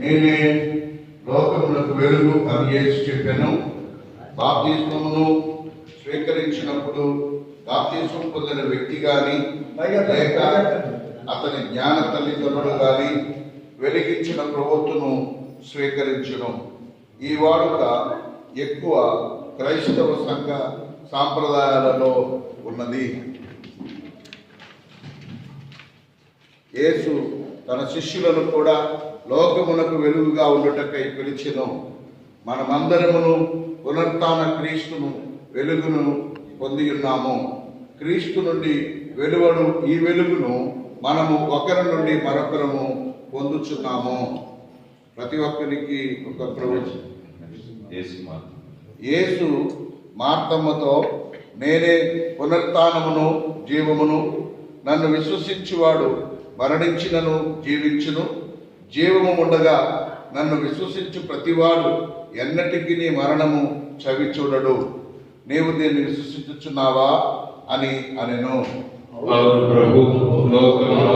నేనే లోకములకు వెలుగు అని యేసు చెప్పాను. బాప్తిస్మమును స్వీకరించినప్పుడు బాప్తిస్మం పొందిన వ్యక్తి గాని లేక అతని జ్ఞాన తల్లిదండ్రులు గాని వెలిగించిన ప్రవృత్తును స్వీకరించడం ఈ వాడుక ఎక్కువ క్రైస్తవ సంఘ సాంప్రదాయాలలో ఉన్నది. యేసు తన శిష్యులను కూడా లోకమునకు వెలుగుగా ఉండుటకై పిలిచిను. మనమందరమును పునర్తాన క్రీస్తును వెలుగును పొంది ఉన్నాము క్రీస్తు నుండి వెలువడు ఈ వెలుగును మనము ఒకరి నుండి మరొకరము పొందుచున్నాము. ప్రతి ఒక్కరికి ఒక ప్రవచనం. యేసు మార్తమ్మతో నేనే పునర్తానమును జీవమును నన్ను విశ్వసించువాడు మరణించినను జీవించును. జీవము ఉండగా నన్ను విశ్వసించు ప్రతివాడు ఎన్నటికి నీ మరణము చవి చూడడు నీవు దీన్ని విశ్వసించుచున్నావా అని అనెను. అవును ప్రభు లోకంలో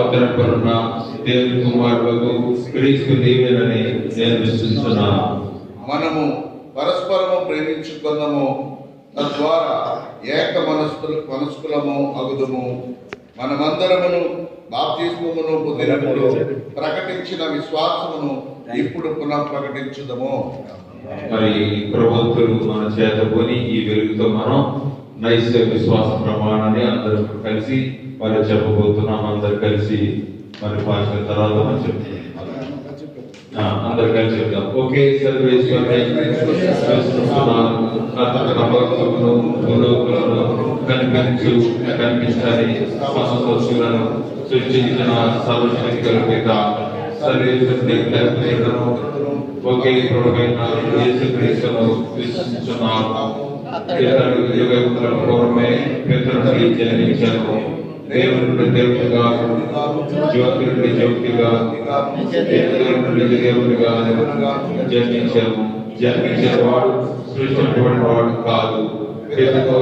దేవుని కుమారులకు క్రీస్తు నీవేనని నేను విశ్వసిస్తున్నాను మనము పరస్పరము ప్రేమించుకుందాము తద్వారా ఏక మనస్కులు మనస్కులము అగుదుము. మనమందరమును బాప్తిస్మమును పొందినప్పుడు ప్రకటించిన విశ్వాసమును ఇప్పుడు పునః ప్రకటించుదము. మరి ప్రభుత్వం మన చేత కొని ఈ వెలుగుతో మనం నైస్ విశ్వాస ప్రమాణాన్ని అందరూ కలిసి మరి చెప్పబోతున్నాం. అందరు కలిసి మరి భాష తర్వాత మనం చెప్తాం ఆ, అందరు కలిసి చెప్తాం ఓకే సర్వేశ్వరుని విశ్వసిస్తున్నాను. అతని నమ్మకమును, పురోగతులను కనిపించు కనిపించని సమస్తలను సృష్టించిన సర్వశక్తి కల్పిత సర్వేశ్వరుని కల్పితను ఒకే ప్రభువైన యేసుక్రీస్తును విశ్వసిస్తున్నాను ఇతడు యుగముల పూర్వమే పితరుని జన్మించను దేవుని నుండి దేవునిగా జ్యోతి నుండి జ్యోతిగా దేవుని నుండి దేవునిగా జన్మించను జన్మించిన వాడు సృష్టించబడిన వాడు కాదు పితతో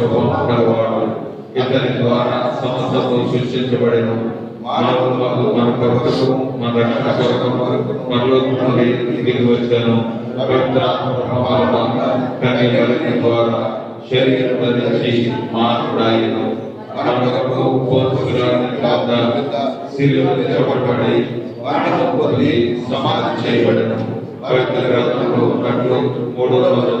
స్వభావం కలవాడు ఇతని ద్వారా సమస్తము సృష్టించబడిన. మానవులకు మన కొరకు మన రక్షణ కొరకు మనలోకి నుండి దిగి వచ్చాను. ద్వారా శరీరం ధరించి మాట్లాడను మనకు పోతుకురాని వద్ద శిలువలు చెప్పబడి మరణం పొంది సమాధి చేయబడను. పవిత్ర గ్రంథంలో ఉన్నట్లు మూడో రోజున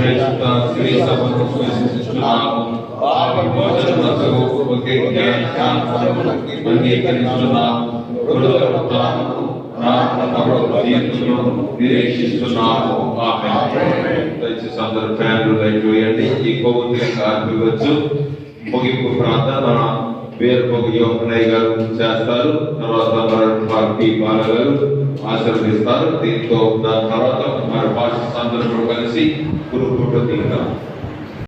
శ్రేష్ఠ శ్రీ సభను విశ్వసిస్తున్నాము పాపి భోజనములకు ఒకే జ్ఞానాన్ని అంగీకరిస్తున్నాము పునరుత్థానము రానున్న తీర్పును నిరీక్షిస్తున్నాము ఆమేన్ దయచేసి అందరూ ఫ్యాన్లు లైట్ వేయండి ఈ కొవ్వొత్తిని కార్పివచ్చు ముగింపు ప్రార్థన వేరుపోగు యోగనయ్య గారు చేస్తారు తర్వాత మన పార్టీ బాల గారు ఆశీర్వదిస్తారు దీంతో దాని తర్వాత మన భాష అందరూ కలిసి గురు ఫోటో దిగుతాం